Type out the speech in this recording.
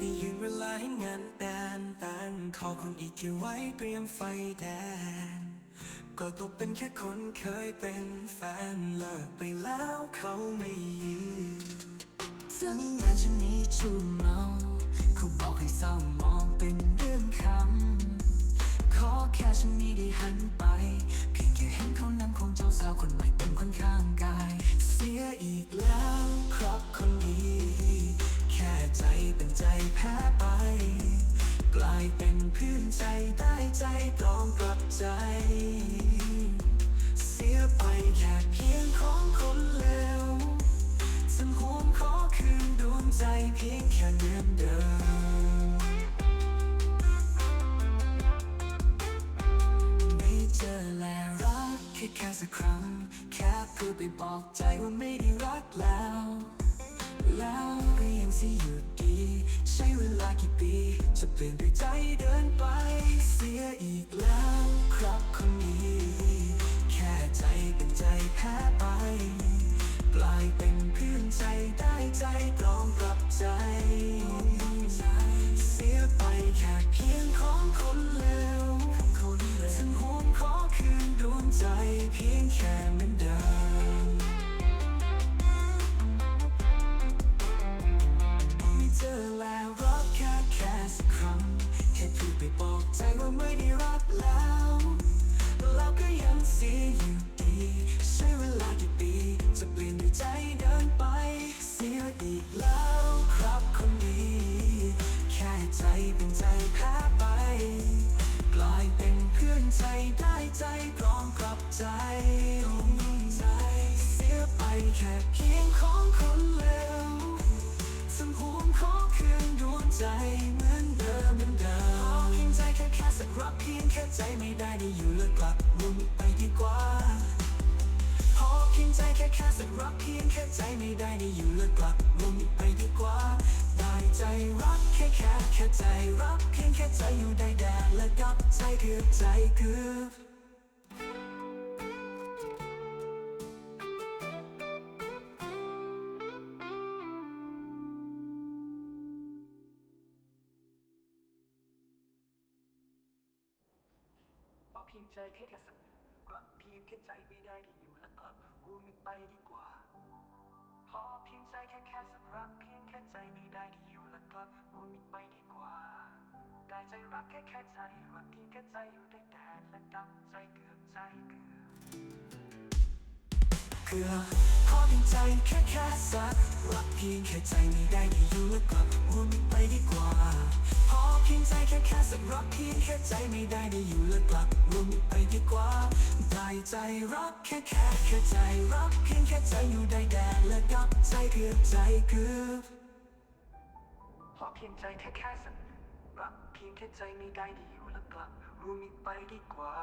ได้ยืนเวลาให้งานแดนแต่งขอคนอีกที่ไว้เตรียมไฟแดงก็ตกเป็นแค่คนเคยเป็นแฟนเลิกไปแล้วเขาไม่ยินซึ่งงานฉันนี้ชูเมาเขาบอกให้เศร้ามองเป็นเรื่องคำขอแค่ฉันนี้ได้หันไป เพียงแค่เห็นเขานั่งคงเจ้าสาวคนใหม่เป็นคนข้างกาย เสียอีกแล้ว แพ้ไป กลายเป็นเพื่อนใจได้ใจตรองกลับใจ เสียไปแค่เพียงของคนเลวฉันหวงขอคืนดวงใจเพียงแค่เหมือนเดิมไม่เจอแลรักแค่แค่สักครั้ง แค่เพื่อไปบอกใจว่าไม่ได้รักแล้ว แล้ว กี่ปี จะเปลี่ยนด้วยใจเดินไป เสียอีกแล้วครับคนนี้ แค่ใจเป็นใจแพ้ไปกลายเป็นเพื่อนใจได้ใจตรอง ใจได้ใจกรองกลับใจ เสียไปแค่เพียงของคนเลวสังห่วงขอคืนดวงใจเหมือนเดิมเหมือนเดิมขอเพียงใจแค่แค่สักรักเพียงแค่ใจไม่ได้ได้อยู่เลิกกลับมุ่งไปดีกว่าพอเพียงใจแค่แค่สักรักเพียงแค่ใจไม่ได้ได้อยู่เลิกกลับมุ่งไปดีกว่าได้ใจรักแค่แค่แค่ใจรักเพียงแค่ใจอยู่ กับใจเกือใจเกือพอเพียงใจแค่แค่สักรักเพียงแค่ใจไม่ได้ที่อยู่แล้วก็รู้มันไปดีกว่า พอเพียงใจแค่แค่สักรักเพียงแค่ใจไม่ได้ที่อยู่แล้วก็รู้มันไปดีาได้ใจรักแค่แค่ใจรักเพียงแค่ใจอยู่ได้แต่และดังใจเกือบใจเกือบเกือบพอเพียงใจแค่แค่สักรักเพียงแค่ใจไม่ได้ที่อยู่แล้วก็รู้มันไปดีกว่าพอเพียงใจแค่แค่สักรักเพียงแค่ใจไม่ได้ได้อยู่แล้วกลับรวมไปดีกว่าได้ใจรักแค่แค่แค่ใจรักเพียงแค่ใจอยู่ได้แดนและกับใจเกือบใจเกือบพอเพียงใจแค่แค่สัก รักเพียงแค่ใจไม่ได้ดีอยู่แล้วกลับรวมไปดีกว่า